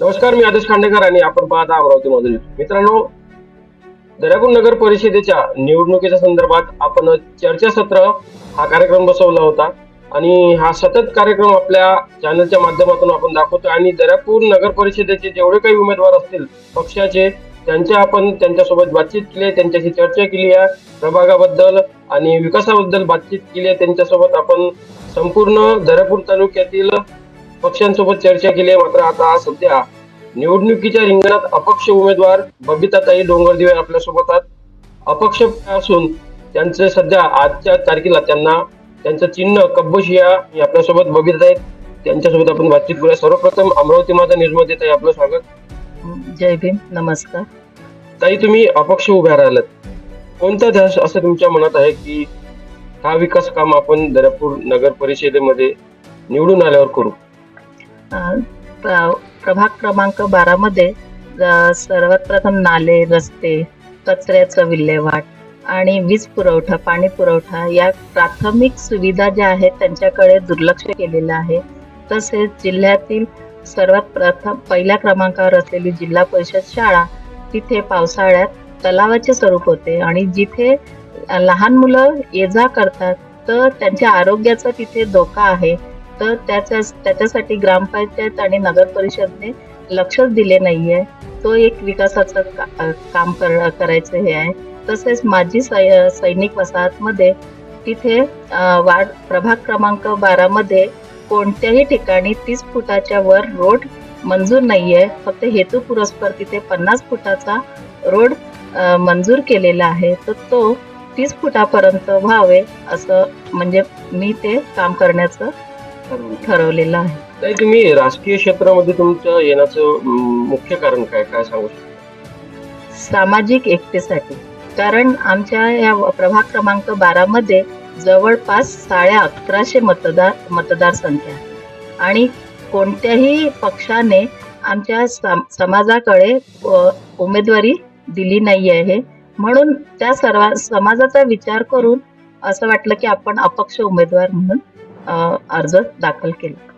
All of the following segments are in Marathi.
नमस्कार मी आदेश खांडेकर आणि आपण पाहता अमरावती मधून मित्रांनो दर्यापूर नगर परिषदेच्या निवडणुकीच्या संदर्भात आपण चर्चासत्र हा कार्यक्रम बसवला होता आणि हा सतत कार्यक्रम आपल्या चॅनलच्या माध्यमातून आपण दाखवतो आणि दर्यापूर नगर परिषदेचे जेवढे काही उमेदवार असतील पक्षाचे त्यांच्या आपण त्यांच्यासोबत बातचीत केली आहे त्यांच्याशी चर्चा केली आहे प्रभागाबद्दल आणि विकासाबद्दल बातचीत केली आहे त्यांच्यासोबत आपण संपूर्ण दर्यापूर तालुक्यातील पक्षांसोबत चर्चा केली आहे. मात्र आता सध्या निवडणुकीच्या रिंगणात अपक्ष उमेदवार बबिताताई डोंगरदिवे आपल्यासोबत आहेत. अपक्ष असून त्यांचे सध्या आजच्या तारखेला त्यांना त्यांचं चिन्ह कब्बशिया हे आपल्यासोबत बबिता आहेत. त्यांच्यासोबत आपण बातचीत करूया. सर्वप्रथम अमरावती माझा न्यूजमध्ये ताई आपलं स्वागत. जय भीम. नमस्कार. ताई तुम्ही अपक्ष उभ्या राहिलात. कोणता ध्यास असं तुमच्या मनात आहे की हा विकास काम आपण दर्यापूर नगर परिषदेमध्ये निवडून आल्यावर करू? प्रभाग क्रमांक बारा मध्ये सर्वात प्रथम नाले रस्ते कचऱ्याचं विल्हेवाट आणि वीज पुरवठा पाणी पुरवठा या प्राथमिक सुविधा ज्या आहेत त्यांच्याकडे दुर्लक्ष केलेलं आहे. तसेच जिल्ह्यातील सर्वात प्रथम पहिल्या क्रमांकावर असलेली जिल्हा परिषद शाळा तिथे पावसाळ्यात तलावाचे स्वरूप होते आणि जिथे लहान मुलं ये जा करतात तर त्यांच्या आरोग्याचा तिथे धोका आहे. तर त्याच्या त्याच्यासाठी ग्रामपंचायत आणि नगर परिषदने लक्षच दिले नाही आहे तो एक विकासाचं का- काम कर करायचं हे आहे. तसेच माजी सै सैनिक वसाहतमध्ये तिथे वाढ वार्ड प्रभाग क्रमांक बारामध्ये कोणत्याही ठिकाणी तीस फुटाच्या वर रोड मंजूर नाही आहे फक्त हेतू पुरस्पर तिथे पन्नास फुटाचा रोड मंजूर केलेला आहे. तर तो तीस फुटापर्यंत व्हावे असं म्हणजे मी ते काम करण्याचं ठरवलेलं आहे. ताई तुम्ही राजकीय क्षेत्रामध्ये तुमचं येण्याचं अं, मुख्य कारण काय? काय सांगू शकता? सामाजिक एकतेसाठी. कारण आमच्या या प्रभाग क्रमांक बारा मध्ये जवळपास साडे अकराशे मतदार मतदारसंख्या आहे. आणि कोणत्याही पक्षाने आमच्या सम- समाजाकडे अ, उमेदवारी दिली नाही आहे. म्हणून त्या सर्व समाजाचा विचार करून असं वाटलं की आपण अपक्ष उमेदवार म्हणून अर्ज दाखल केला.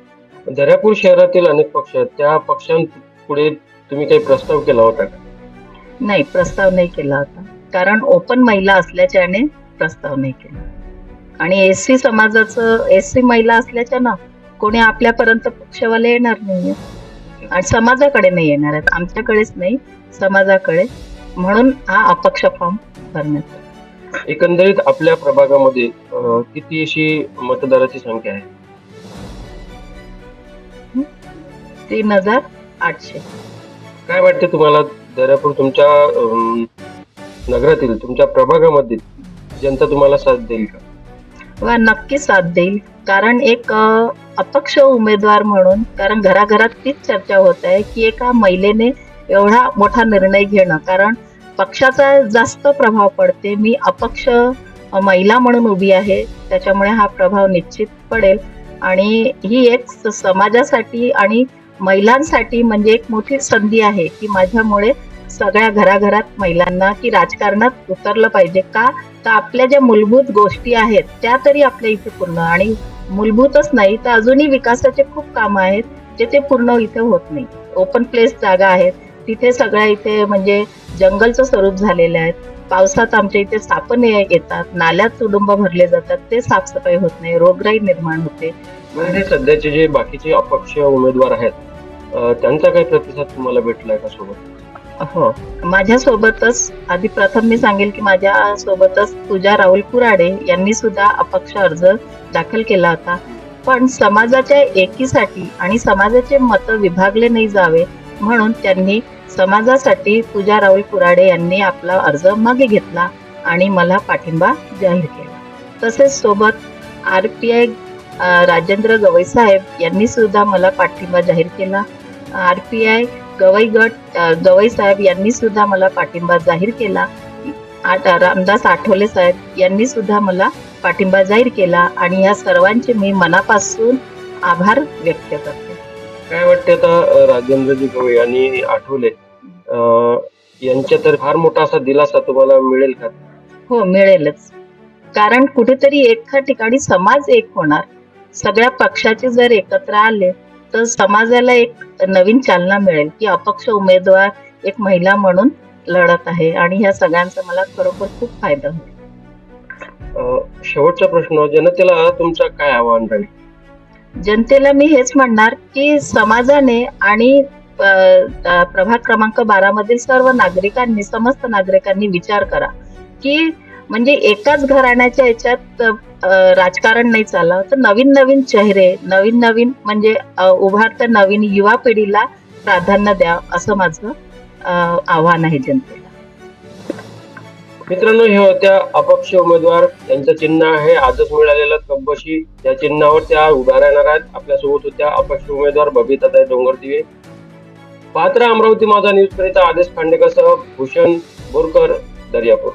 दर्यापूर शहरातील अनेक पक्ष आहेत. त्या पक्षांपुढे तुम्ही काही प्रस्ताव केला होता का? नाही प्रस्ताव नाही केला होता. कारण ओपन महिला असल्याच्याने प्रस्ताव नाही केला. आणि एस सी समाजाचं एस सी महिला असल्याच्यानं कोणी आपल्यापर्यंत पक्षवाले येणार नाही आणि समाजाकडे नाही येणार आहेत. आमच्याकडेच नाही समाजाकडे. म्हणून हा अपक्ष फॉर्म भरण्यात आला. एकंदरीत आपल्या प्रभागामध्ये अं, किती अशी मतदाराची संख्या आहे? तीन हजार आठशे. काय वाटते तुम्हाला? दर्यापूर तुमच्या अं, नगरातील तुमच्या प्रभागामध्ये जनता तुम्हाला साथ देईल का? वा नक्की साथ देईल. कारण एक अ, अपक्ष उमेदवार म्हणून कारण घराघरात तीच चर्चा होत आहे की एका महिलेने एवढा मोठा निर्णय घेणं. कारण पक्षाचा जास्त प्रभाव पडते. मी अपक्ष महिला म्हणून उभी आहे. त्याच्यामुळे हा प्रभाव निश्चित पडेल. आणि ही एक समाजासाठी आणि महिलांसाठी म्हणजे एक मोठी संधी आहे की माझ्यामुळे सगळ्या घराघरात महिलांना की राजकारणात उतरलं पाहिजे. का? तर आपल्या ज्या मूलभूत गोष्टी आहेत त्या तरी आपल्या इथे पूर्ण. आणि मूलभूतच नाही तर अजूनही विकासाचे खूप काम आहेत जे ते पूर्ण इथे होत नाही. ओपन प्लेस जागा आहेत. तिथे सगळ्या इथे म्हणजे जंगलचं स्वरूप झालेलं आहे. पावसात आमच्या इथे सापण ये- येतात नाल्यात तुडुंब भरले जातात ते साफसफाई होत नाही रोगराई निर्माण होते. म्हणजे सध्याचे जे बाकीचे अपक्ष उमेदवार आहेत त्यांचा काही प्रतिसाद तुम्हाला भेटलाय का सोबत? हो. माझ्यासोबतच आधी प्रथम मी सांगेल की माझ्या सोबतच पूजा राहुल कुराडे यांनी सुद्धा अपक्ष अर्ज दाखल केला होता. पण समाजाच्या एकीसाठी आणि समाजाचे मत विभागले नाही जावे म्हणून त्यांनी समाजासाठी पूजा राहुल कुराडे यांनी आपला अर्ज मागे घेतला आणि मला पाठिंबा जाहीर केला. तसेच सोबत R P I Rajendra Gavai साहेब यांनी सुद्धा मला पाठिंबा जाहीर केला. आर पी आय गवई गट गवई साहेब यांनी सुद्धा मला पाठिंबा जाहीर केला. रामदास आठवले साहेब यांनी सुद्धा मला पाठिंबा जाहीर केला आणि या सर्वांचे मी मनापासून आभार व्यक्त करते. काय वाटते आता राजेंद्रजी गवई आणि आठवले यांच्या तर फार मोठा असा दिलासा तुम्हाला मिळेल का? हो मिळेलच. कारण कुठेतरी एका ठिकाणी समाज एक होणार. सगळ्या पक्षाचे जर एकत्र आले तर समाजाला एक नवीन चालना मिळेल की अपक्ष उमेदवार एक महिला म्हणून लढत आहे आणि ह्या सगळ्यांचा मला खरोखर खूप फायदा होईल. शेवटचा प्रश्न जनतेला तुमचं काय आव्हान राहील? जनतेला मी हेच म्हणणार की समाजाने आणि प्रभाग क्रमांक बारा मधील सर्व नागरिकांनी समस्त नागरिकांनी विचार करा की म्हणजे एकाच घराण्याच्या याच्यात राजकारण नाही चाललं तर नवीन नवीन चेहरे नवीन नवीन म्हणजे उभारत्या नवीन युवा पिढीला प्राधान्य द्या असं माझं आव्हान आहे जनतेला. मित्रांनो हे होत्या अपक्ष उमेदवार. त्यांचं चिन्ह आहे आजच मिळालेलं कब्बशी त्या चिन्हावर त्या उभ्या राहणार आहेत. आपल्यासोबत होत्या अपक्ष उमेदवार बबिताताई डोंगरदिवे. पात्र अमरावती माझा न्यूज करिता आदेश खांडेकरसह भूषण बोरकर दर्यापूर.